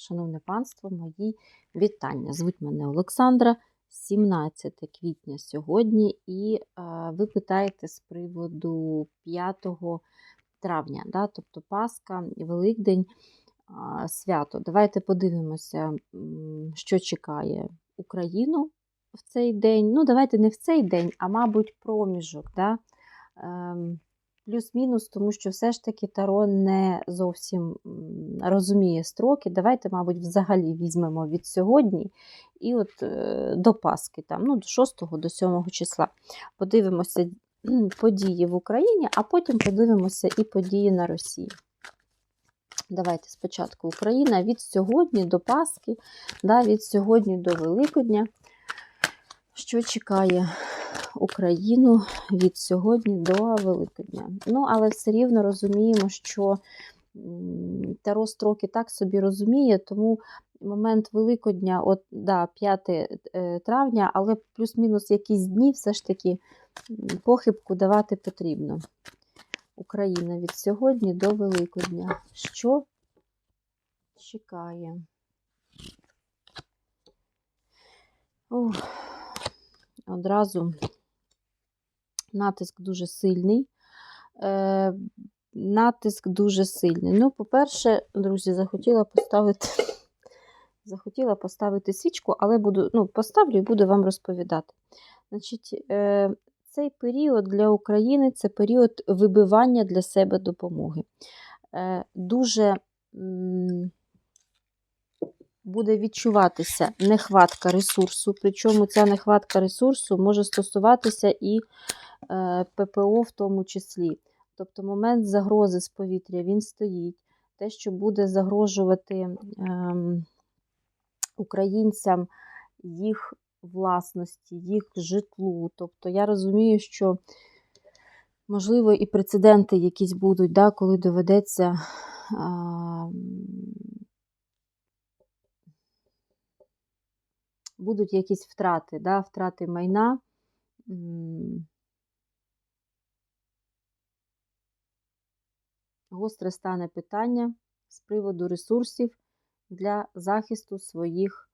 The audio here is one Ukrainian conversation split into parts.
шановне панство, мої вітання. Звуть мене Олександра, 17 квітня сьогодні, і е, ви питаєте з приводу 5 травня, да, тобто Пасха, Великдень, свято. Давайте подивимося, що чекає Україну в цей день. Ну, давайте не в цей день, а, мабуть, проміжок. Да? Плюс-мінус, тому що все ж таки Таро не зовсім розуміє строки. Давайте, мабуть, взагалі візьмемо від сьогодні і от е, до Пасхи, там, ну, до 6 до 7 числа. Подивимося події в Україні, а потім подивимося і події на Росії. Давайте спочатку Україна від сьогодні до Пасхи, да, від сьогодні до Великодня. Що чекає Україну від сьогодні до Великодня? Ну, але все рівно розуміємо, що Таро строки так собі розуміє, тому момент Великодня, от, да, 5 е, травня, але плюс-мінус якісь дні все ж таки похибку давати потрібно. Україна від сьогодні до Великодня. Що чекає? Ох, одразу натиск дуже сильний. Е, натиск дуже сильний. Ну, по-перше, друзі, захотіла поставити захотіла поставити свічку, але буду, ну, поставлю і буду вам розповідати. Значить, е, цей період для України це період вибивання для себе допомоги. Е, дуже буде відчуватися нехватка ресурсу, причому ця нехватка ресурсу може стосуватися і е, ППО в тому числі. Тобто момент загрози з повітря він стоїть. Те, що буде загрожувати ем, українцям їх власності, їх житлу. Тобто я розумію, що, можливо, і прецеденти якісь будуть, да, коли доведеться. Будуть якісь втрати, да, втрати майна. Гостре стане питання з приводу ресурсів для захисту своїх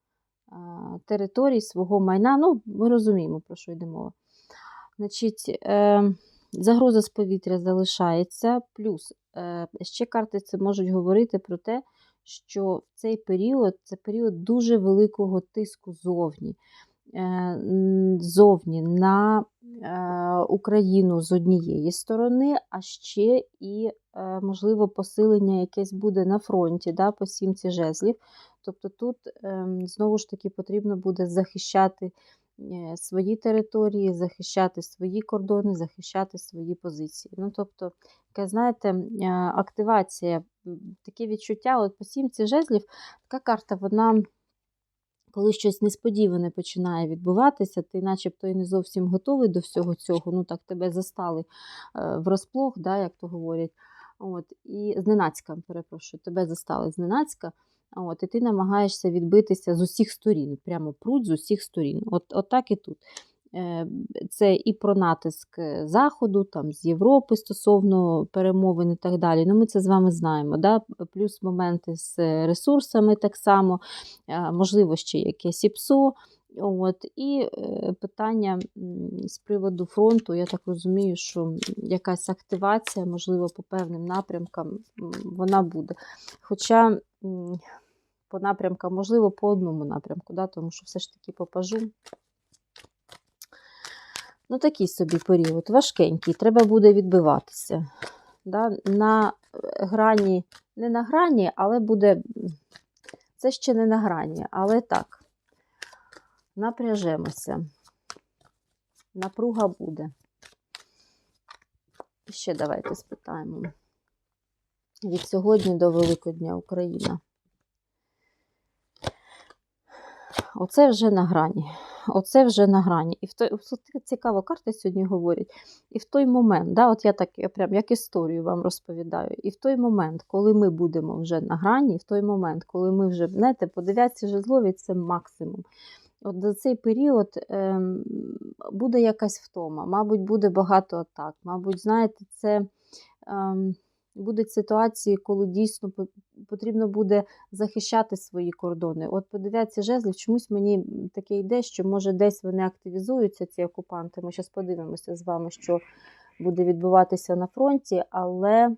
територій, свого майна. Ну, ми розуміємо, про що йде мова. Значить, е, загроза з повітря залишається, плюс е, ще карти це можуть говорити про те, що в цей період це період дуже великого тиску зовні. Е, Зовні на е, Україну з однієї сторони, а ще і, е, можливо, посилення якесь буде на фронті да, по сімці жезлів. Тобто тут ем, знову ж таки потрібно буде захищати свої території, захищати свої кордони, захищати свої позиції. Ну, тобто, яка, знаєте, е, активація, таке відчуття, от по сімці жезлів, така карта, вона. Коли щось несподіване починає відбуватися, ти начебто і не зовсім готовий до всього цього, ну так тебе застали е, врозплох, да, як то говорять. От, І зненацька, перепрошую, тебе застали зненацька, от, і ти намагаєшся відбитися з усіх сторін, прямо пруть з усіх сторін. От, от так і тут. Е, Це і про натиск е, Заходу, там, з Європи стосовно перемовин і так далі. Ну, Ми це з вами знаємо. Да? Плюс моменти з ресурсами так само, е, можливо, ще якесь ІПСО. От, І е, питання з приводу фронту, я так розумію, що якась активація, можливо, по певним напрямкам вона буде. Хоча по напрямкам, можливо, по одному напрямку, да, тому що все ж таки попажу. Ну, такий собі період, важкенький, треба буде відбиватися. Да? На е, грані, не на грані, але буде. Це ще не на грані, але так. Напряжемося. Напруга буде. І ще давайте спитаємо. Від сьогодні до Великодня Україна. Оце вже на грані. Оце вже на грані. І в той тут цікава карта сьогодні говорять. І в той момент, да, от я так я прям як історію вам розповідаю. І в той момент, коли ми будемо вже на грані, в той момент, коли ми вже, знаєте, по дев'ятці жезлові це максимум. От за цей період ем, буде якась втома, мабуть, буде багато атак. Мабуть, знаєте, це ем, будуть ситуації, коли дійсно потрібно буде захищати свої кордони. От по дев'ятці жезлів чомусь мені таке йде, що може десь вони активізуються, ці окупанти. Ми зараз подивимося з вами, що буде відбуватися на фронті, але,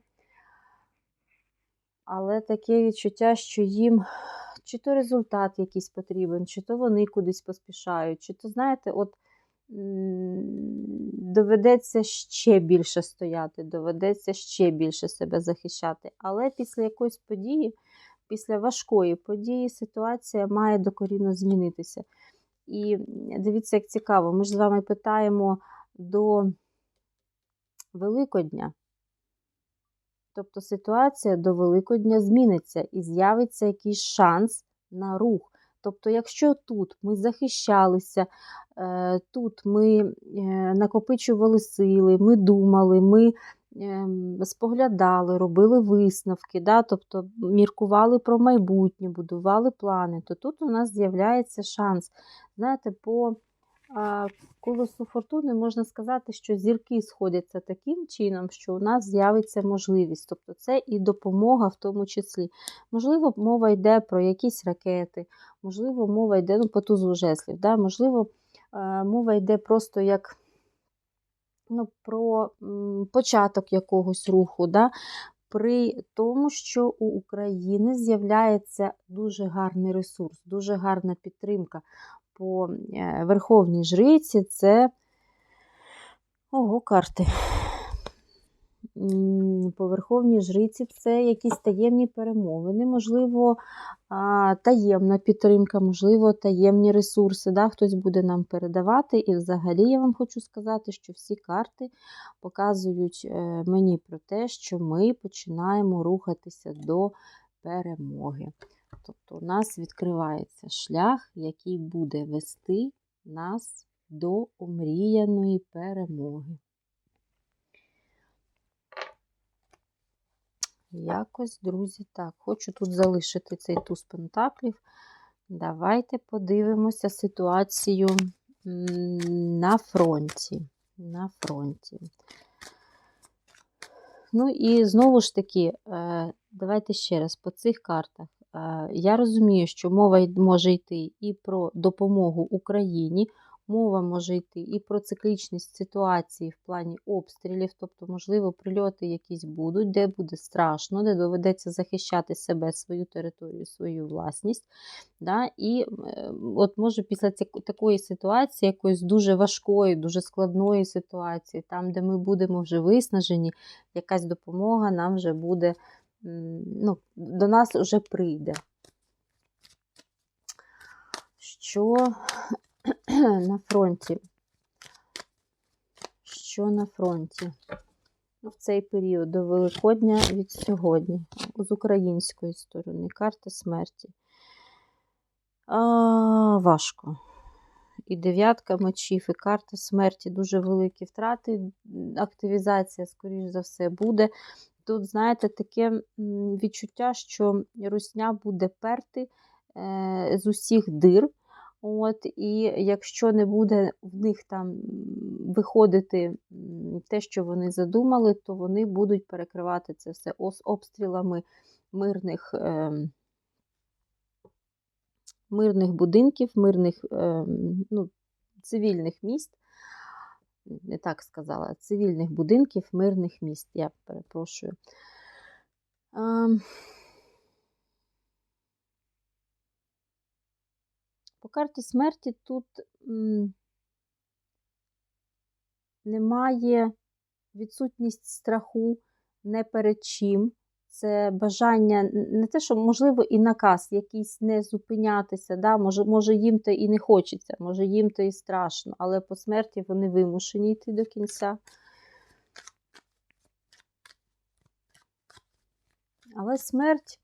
але таке відчуття, що їм чи то результат якийсь потрібен, чи то вони кудись поспішають, чи то, знаєте, от доведеться ще більше стояти, доведеться ще більше себе захищати. Але після якоїсь події, після важкої події, ситуація має докорінно змінитися. І дивіться, як цікаво, ми ж з вами питаємо до Великодня. Тобто ситуація до Великодня зміниться і з'явиться якийсь шанс на рух. Тобто, якщо тут ми захищалися, е, тут ми е, накопичували сили, ми думали, ми ем, споглядали, робили висновки, да? тобто міркували про майбутнє, будували плани, то тут у нас з'являється шанс. Знаєте, по колесу фортуни можна сказати, що зірки сходяться таким чином, що у нас з'явиться можливість. Тобто це і допомога в тому числі. Можливо, мова йде про якісь ракети, можливо, мова йде ну, по тузу жеслів, да? можливо, е, мова йде просто як ну, про початок якогось руху. Да? При тому, що у України з'являється дуже гарний ресурс, дуже гарна підтримка по е, Верховній Жриці це ого, карти. По Верховній Жриці це якісь таємні перемовини, можливо, таємна підтримка, можливо, таємні ресурси. Да? Хтось буде нам передавати. І взагалі я вам хочу сказати, що всі карти показують е, мені про те, що ми починаємо рухатися до перемоги. Тобто у нас відкривається шлях, який буде вести нас до омріяної перемоги. Якось, друзі, так, хочу тут залишити цей туз пентаклів. Давайте подивимося ситуацію на фронті. На фронті. Ну і знову ж таки, е, давайте ще раз по цих картах. Е, Я розумію, що мова може йти і про допомогу Україні, мова може йти і про циклічність ситуації в плані обстрілів, тобто, можливо, прильоти якісь будуть, де буде страшно, де доведеться захищати себе, свою територію, свою власність. Да? І от може після такої ситуації, якоїсь дуже важкої, дуже складної ситуації, там, де ми будемо вже виснажені, якась допомога нам вже буде, ну, до нас вже прийде. Що на фронті? Що на фронті? Ну, В цей період до Великодня від сьогодні, з української сторони, карта смерті. А, важко. І дев'ятка мечів, і карта смерті, дуже великі втрати. Активізація, скоріш за все, буде. Тут, знаєте, таке відчуття, що русня буде перти е, з усіх дир. От, І якщо не буде в них там виходити те, що вони задумали, то вони будуть перекривати це все обстрілами мирних, ем, мирних будинків, мирних ем, ну, цивільних міст. Не так сказала, цивільних будинків, мирних міст, я перепрошую. А, По карті смерті тут м, немає відсутність страху не перед чим. Це бажання, не те, що можливо і наказ якийсь не зупинятися. Да? Може, може їм то і не хочеться, може їм то і страшно, але по смерті вони вимушені йти до кінця. Але смерть,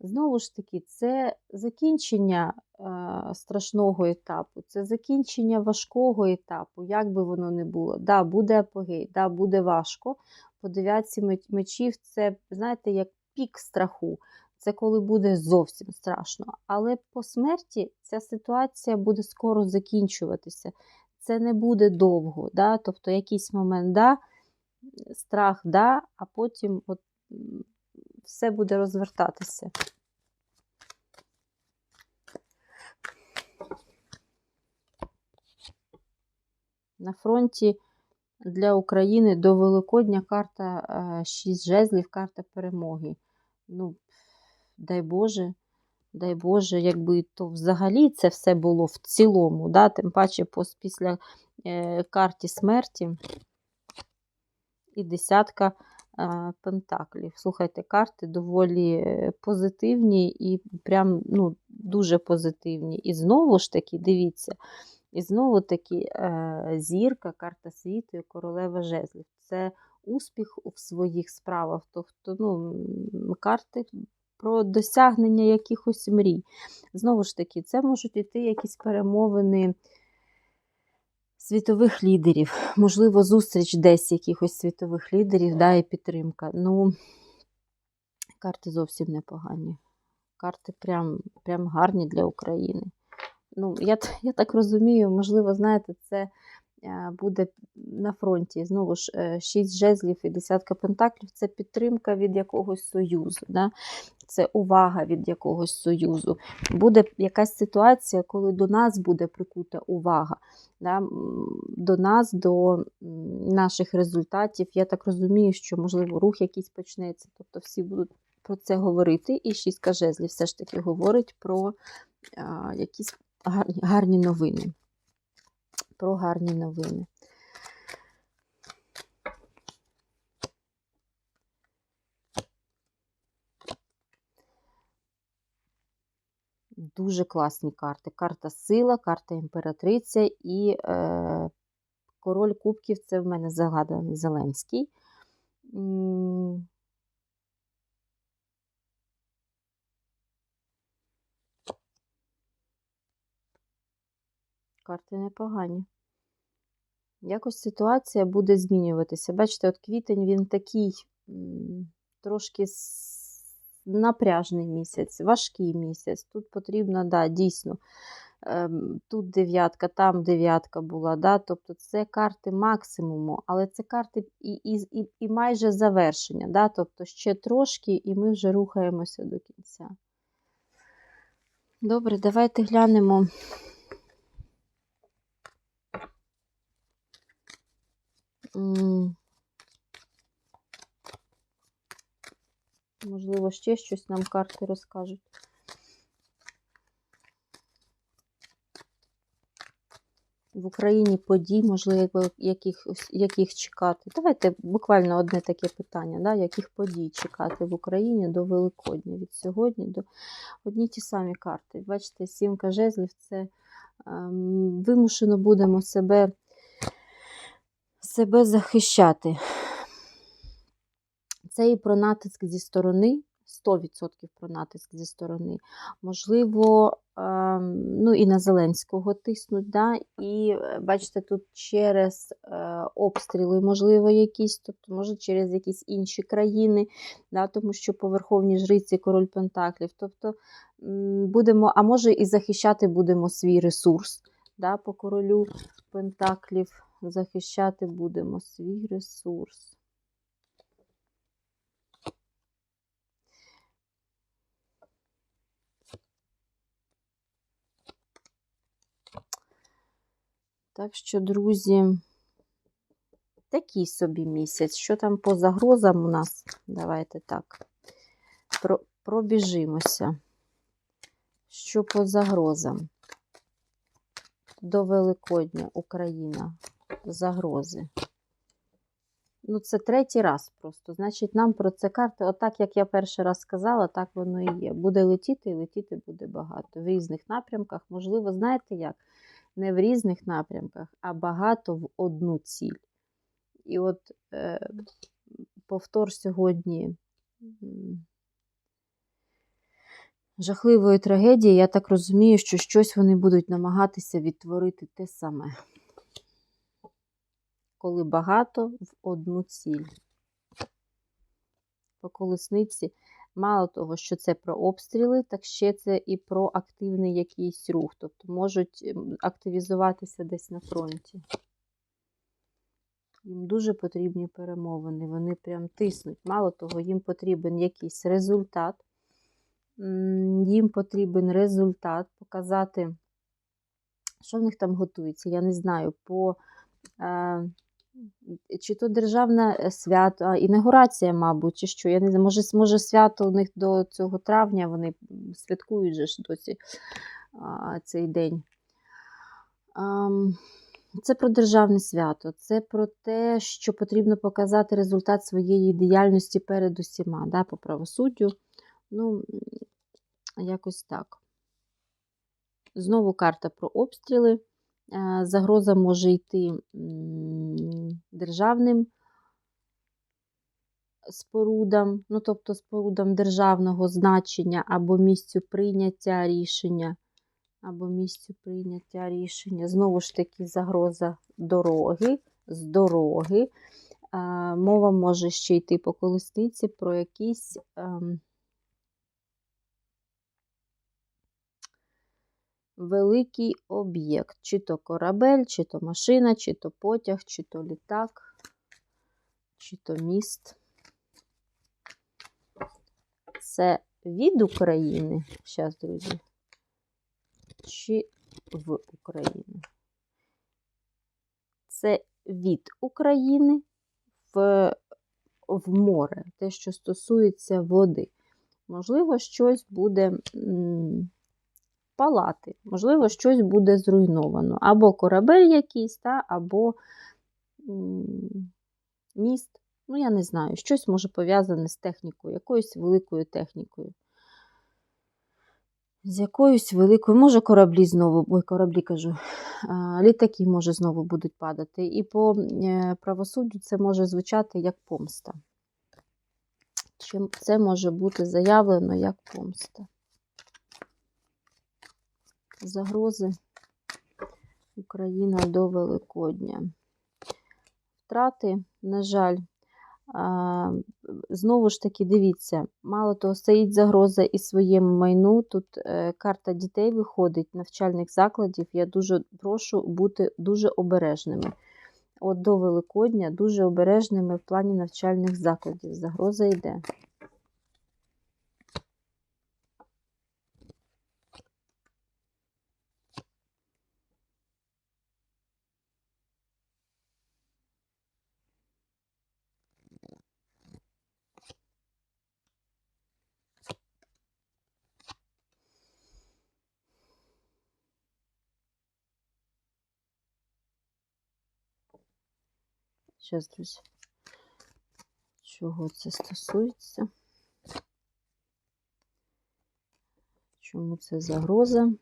знову ж таки, це закінчення е, страшного етапу, це закінчення важкого етапу, як би воно не було. Да, буде апогей, да, буде важко. По дев'ятці мечів це, знаєте, як пік страху. Це коли буде зовсім страшно. Але по смерті ця ситуація буде скоро закінчуватися. Це не буде довго. Да? Тобто, якийсь момент, да, страх, да, а потім от, все буде розвертатися. На фронті для України до Великодня карта 6 жезлів, карта перемоги. Ну, дай Боже, дай Боже, якби то взагалі це все було в цілому, да? тим паче після е, карті смерті і десятка е, пентаклів. Слухайте, карти доволі е, позитивні і прям ну, дуже позитивні. І знову ж таки, дивіться, і знову таки е, зірка, карта світу і королева жезлів. Це успіх в своїх справах. Тобто, ну, карти про досягнення якихось мрій. Знову ж таки, це можуть йти якісь перемовини світових лідерів, можливо, зустріч десь якихось світових лідерів, да, і підтримка. Ну, карти зовсім непогані. Карти прям, прям гарні для України. Ну, я, я так розумію, можливо, знаєте, це е, буде на фронті. Знову ж, е, шість жезлів і десятка пентаклів це підтримка від якогось союзу. Да? Це увага від якогось союзу. Буде якась ситуація, коли до нас буде прикута увага. Да? До нас, до наших результатів. Я так розумію, що, можливо, рух якийсь почнеться. Тобто всі будуть про це говорити. І шістка жезлів все ж таки говорить про а, якісь гарні, гарні новини. Про гарні новини. Дуже класні карти. Карта сила, карта імператриця і е, король кубків це в мене загаданий Зеленський. Карти непогані. Якось ситуація буде змінюватися. Бачите, от квітень він такий трошки напряжний місяць, важкий місяць. Тут потрібно, да, дійсно, ем, тут дев'ятка, там дев'ятка була. Да? Тобто це карти максимуму, але це карти і, і, і, майже завершення. Да? Тобто ще трошки, і ми вже рухаємося до кінця. Добре, давайте глянемо. Можливо, ще щось нам карти розкажуть. В Україні подій, можливо, яких, яких чекати. Давайте буквально одне таке питання, да? яких подій чекати в Україні до Великодня від сьогодні до одні ті самі карти. Бачите, сімка жезлів це ем, вимушено будемо себе, себе захищати. Це і про натиск зі сторони, 100% про натиск зі сторони. Можливо, ем, ну і на Зеленського тиснуть, да? і е, бачите, тут через е, обстріли, можливо, якісь, тобто, може, через якісь інші країни, да? тому що по Верховній Жриці король Пентаклів. Тобто будемо, а може, і захищати будемо свій ресурс да? по королю Пентаклів. Захищати будемо свій ресурс. Так що, друзі, такий собі місяць. Що там по загрозам у нас? Давайте так. Про, пробіжимося. Що по загрозам? До Великодня Україна. Загрози. Ну, це третій раз просто. Значить, нам про це карти, отак, як я перший раз сказала, так воно і є. Буде летіти і летіти буде багато. В різних напрямках. Можливо, знаєте як? Не в різних напрямках, а багато в одну ціль. І от е, повтор сьогодні жахливої трагедії, я так розумію, що щось вони будуть намагатися відтворити те саме. Коли багато в одну ціль. По колесниці, мало того, що це про обстріли, так ще це і про активний якийсь рух. Тобто можуть ем, активізуватися десь на фронті. Їм дуже потрібні перемовини. Вони прям тиснуть. Мало того, їм потрібен якийсь результат. Їм потрібен результат показати, що в них там готується. Я не знаю, по е, чи то державне е, свято, інаугурація, мабуть, чи що. Я не знаю, може, може свято у них до цього травня, вони святкують же ж досі цей день. Це про державне свято, це про те, що потрібно показати результат своєї діяльності перед усіма, да, по правосуддю. Ну, якось так. Знову карта про обстріли. Е, Загроза може йти державним спорудам, ну, тобто спорудам державного значення або місцю прийняття рішення, або місцю прийняття рішення. Знову ж таки, загроза дороги, з дороги. Е, Мова може ще йти по колесниці про якісь. Великий об'єкт, чи то корабель, чи то машина, чи то потяг, чи то літак, чи то міст. Це від України, зараз, друзі, чи в Україну. Це від України в, в море, те, що стосується води. Можливо, щось буде м, палати, можливо, щось буде зруйновано. Або корабель якийсь, та, або міст. Ну, я не знаю, щось може пов'язане з технікою, якоюсь великою технікою. З якоюсь великою, може, кораблі знову, ой, кораблі кажу, літаки, може, знову будуть падати. І по е, правосуддю це може звучати як помста. Чим це може бути заявлено як помста. Загрози Україна до Великодня. Втрати, на жаль, знову ж таки, дивіться, мало того, стоїть загроза і своєму майну. Тут е, карта дітей виходить, навчальних закладів. Я дуже прошу бути дуже обережними. От до Великодня дуже обережними в плані навчальних закладів. Загроза йде. Зараз, друзі, чого це стосується? Чому це загроза?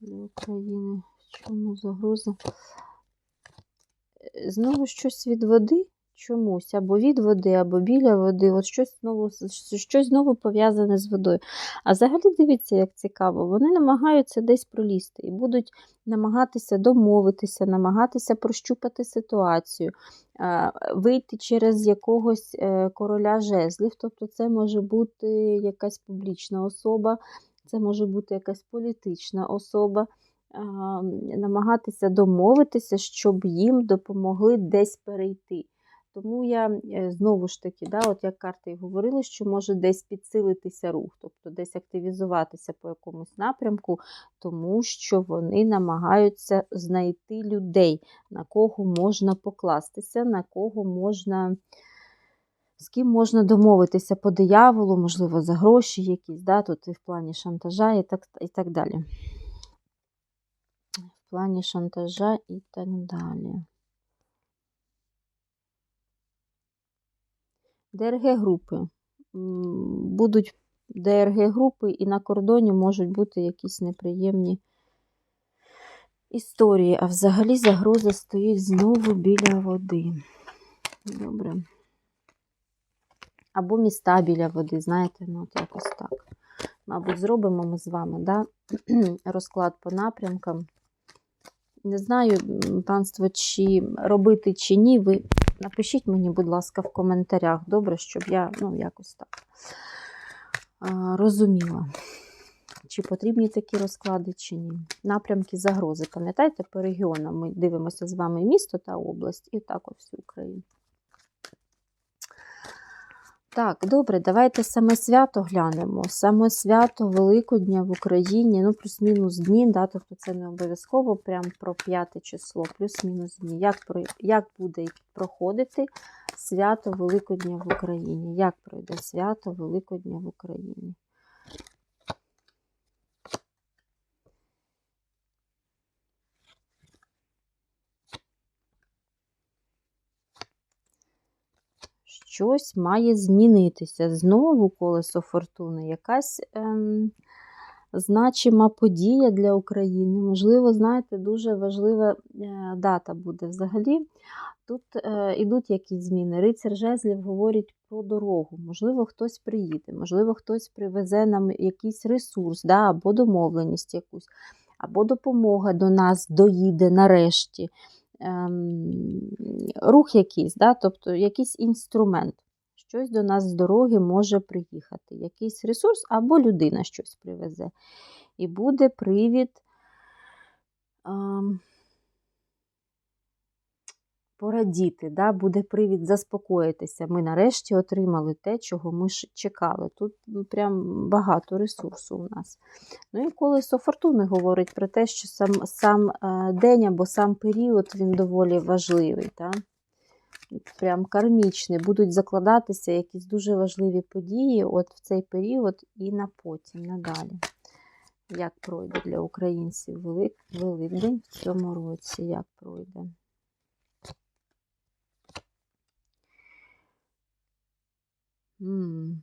Для України. Чому загроза? Е, Знову щось від води чомусь, або від води, або біля води. От щось знову, щось знову пов'язане з водою. А взагалі дивіться, як цікаво, вони намагаються десь пролізти і будуть намагатися домовитися, намагатися прощупати ситуацію, вийти через якогось е, короля жезлів. Тобто, це може бути якась публічна особа, це може бути якась політична особа. Намагатися домовитися, щоб їм допомогли десь перейти. Тому я е, знову ж таки, да, от як карти і говорили, що може десь підсилитися рух, тобто десь активізуватися по якомусь напрямку, тому що вони намагаються знайти людей, на кого можна покластися, на кого можна, з ким можна домовитися по дияволу, можливо, за гроші якісь, да, тут і в плані шантажа і так, і так далі. В плані шантажа і так далі. ДРГ-групи. Будуть ДРГ-групи, і на кордоні можуть бути якісь неприємні історії. А взагалі загроза стоїть знову біля води. Добре. Або міста біля води, знаєте, ну от якось так. Мабуть, зробимо ми з вами да? розклад по напрямкам. Не знаю, панство, чи робити, чи ні. Ви напишіть мені, будь ласка, в коментарях. Добре, щоб я ну, якось так розуміла. чи потрібні такі розклади, чи ні. Напрямки загрози. Пам'ятаєте, по регіонам ми дивимося з вами місто та область, і так от всю Україну. Так, добре, давайте саме свято глянемо. Саме свято Великодня в Україні, ну, плюс-мінус дні, да, тобто це не обов'язково прям про п'яте число, плюс-мінус дні. Як, про, як буде проходити свято Великодня в Україні? Як пройде свято Великодня в Україні? Щось має змінитися. Знову колесо фортуни, якась ем, значима подія для України. Можливо, знаєте, дуже важлива е, дата буде взагалі. Тут е, ідуть якісь зміни. Рицар жезлів говорить про дорогу. Можливо, хтось приїде, можливо, хтось привезе нам якийсь ресурс, да, або домовленість якусь, або допомога до нас доїде нарешті рух якийсь, да? тобто якийсь інструмент. Щось до нас з дороги може приїхати, якийсь ресурс або людина щось привезе. І буде привід порадіти, да? буде привід заспокоїтися. Ми нарешті отримали те, чого ми чекали. Тут прям багато ресурсу у нас. Ну і колесо фортуни говорить про те, що сам сам е, день або сам період він доволі важливий. Да? Прям кармічний, будуть закладатися якісь дуже важливі події от в цей період і на потім, надалі. Як пройде для українців Велик, Великдень в цьому році, як пройде? М.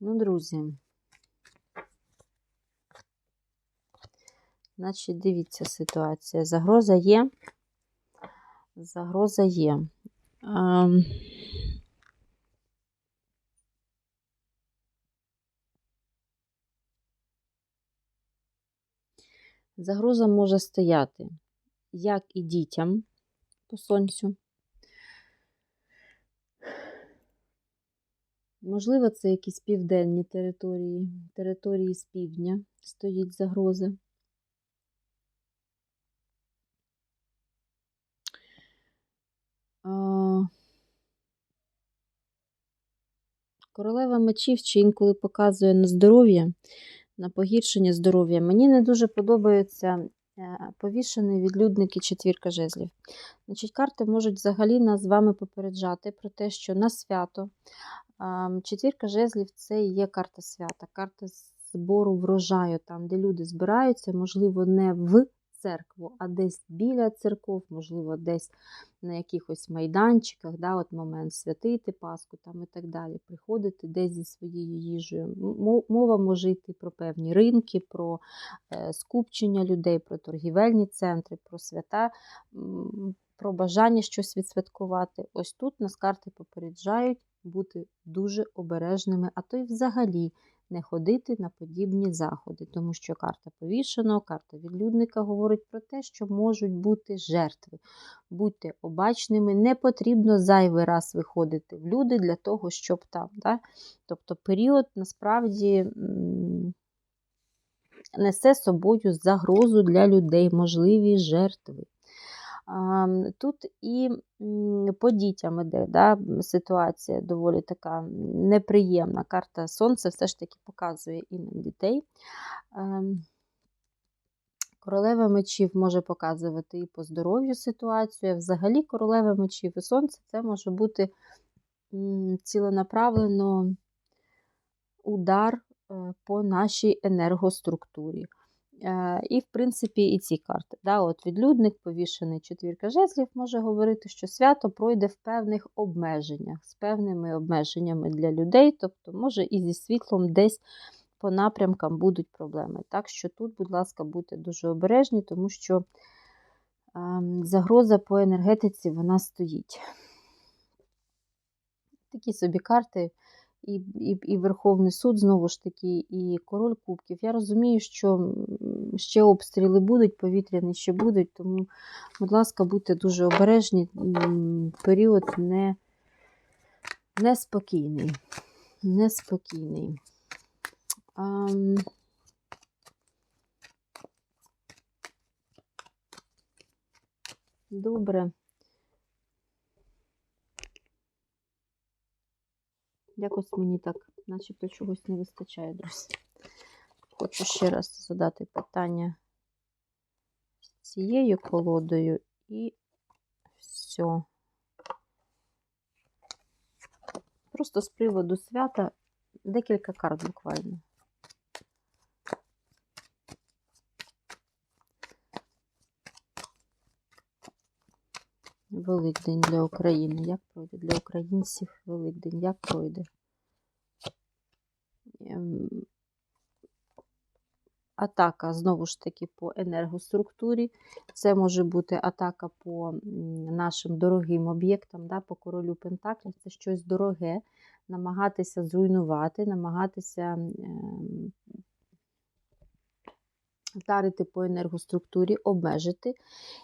Ну, друзі, значить, дивіться ситуація. Загроза є. Загроза є. Ем... Загроза може стояти як і дітям по сонцю, Можливо, це якісь південні території, території з півдня стоїть загроза. Королева мечів чи інколи показує на здоров'я, на погіршення здоров'я. Мені не дуже подобаються е, повішені відлюдники четвірка жезлів. Значить, Карти можуть взагалі нас з вами попереджати про те, що на свято Четвірка жезлів це є карта свята, карта збору врожаю, там, де люди збираються, можливо, не в церкву, а десь біля церков, можливо, десь на якихось майданчиках, да, от момент святити Пасху там і так далі, приходити десь зі своєю їжею. Мова може йти про певні ринки, про е, скупчення людей, про торгівельні центри, про свята. Про бажання щось відсвяткувати. Ось тут нас карти попереджають бути дуже обережними, а то й взагалі не ходити на подібні заходи, тому що карта повішеного, карта відлюдника говорить про те, що можуть бути жертви. Будьте обачними, не потрібно зайвий раз виходити в люди для того, щоб там. Да? Тобто період насправді. Несе собою загрозу для людей, можливі жертви. Тут і по дітям іде да, ситуація доволі така неприємна. Карта Сонце все ж таки показує і на дітей. Ем, королева мечів може показувати і по здоров'ю ситуацію. Взагалі, королева мечів і сонце це може бути ціленаправлено удар е, по нашій енергоструктурі. Е, і, в принципі, і ці карти. Да, от Відлюдник, повішений четвірка жезлів, може говорити, що свято пройде в певних обмеженнях, з певними обмеженнями для людей, тобто, може, і зі світлом десь по напрямкам будуть проблеми. Так що тут, будь ласка, будьте дуже обережні, тому що ем, загроза по енергетиці вона стоїть. Такі собі карти, і, і, і Верховний суд, знову ж таки, і король кубків. Я розумію, що ще обстріли будуть, повітряні ще будуть, тому, будь ласка, будьте дуже обережні. Період не, неспокійний. Неспокійний. Ам, Добре. Якось мені так, начебто чогось не вистачає, друзі. Хочу ще раз задати питання з цією колодою і все. Просто з приводу свята декілька карт буквально. Великдень для України. Як пройде? Для українців Великдень. Як пройде? Ем, Атака, знову ж таки, по енергоструктурі. Це може бути атака по нашим дорогим об'єктам, да, по королю Пентаклів. Це щось дороге, намагатися зруйнувати, намагатися вдарити по енергоструктурі, обмежити.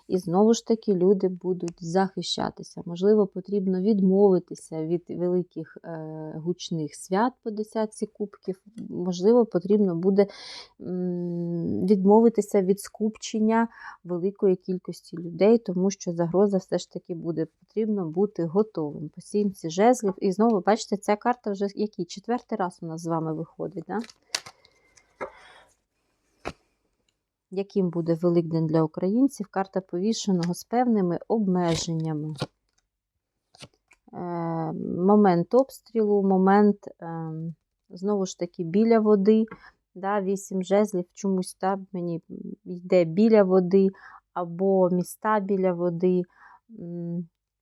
І знову ж таки люди будуть захищатися. Можливо, потрібно відмовитися від великих е, гучних свят по десятці кубків. Можливо, потрібно буде відмовитися від скупчення великої кількості людей, тому що загроза все ж таки буде. Потрібно бути готовим. По сімці жезлів. І знову, бачите, ця карта вже який? Четвертий раз у нас з вами виходить. Да? Яким буде Великдень для українців, карта повішеного з певними обмеженнями. Е, момент обстрілу, момент, е, знову ж таки, біля води. Да, Вісім жезлів чомусь так, мені йде біля води, або міста біля води.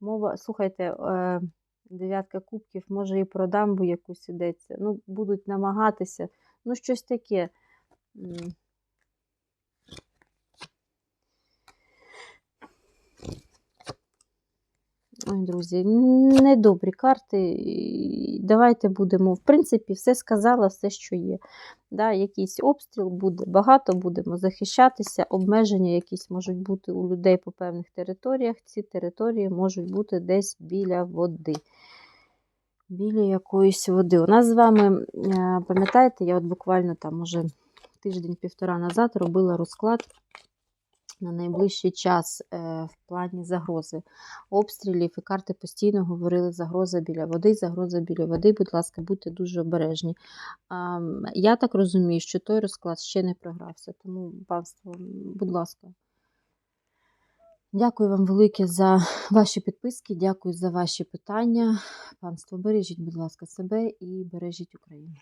Мова, слухайте, е, дев'ятка кубків, може і про дамбу якусь ідеться. Ну, будуть намагатися. Ну, щось таке. Ой, друзі, недобрі карти. Давайте будемо, в принципі, все сказала, все, що є. Да, якийсь обстріл буде, багато будемо захищатися, обмеження якісь можуть бути у людей по певних територіях. Ці території можуть бути десь біля води. Біля якоїсь води. У нас з вами, е, пам'ятаєте, я от буквально там уже тиждень-півтора назад робила розклад на найближчий час е, в плані загрози обстрілів, і карти постійно говорили загроза біля води, загроза біля води. Будь ласка, будьте дуже обережні. Я так розумію, що той розклад ще не програвся, тому, панство, будь ласка. Дякую вам велике за ваші підписки, дякую за ваші питання. Панство, бережіть, будь ласка, себе і бережіть Україну.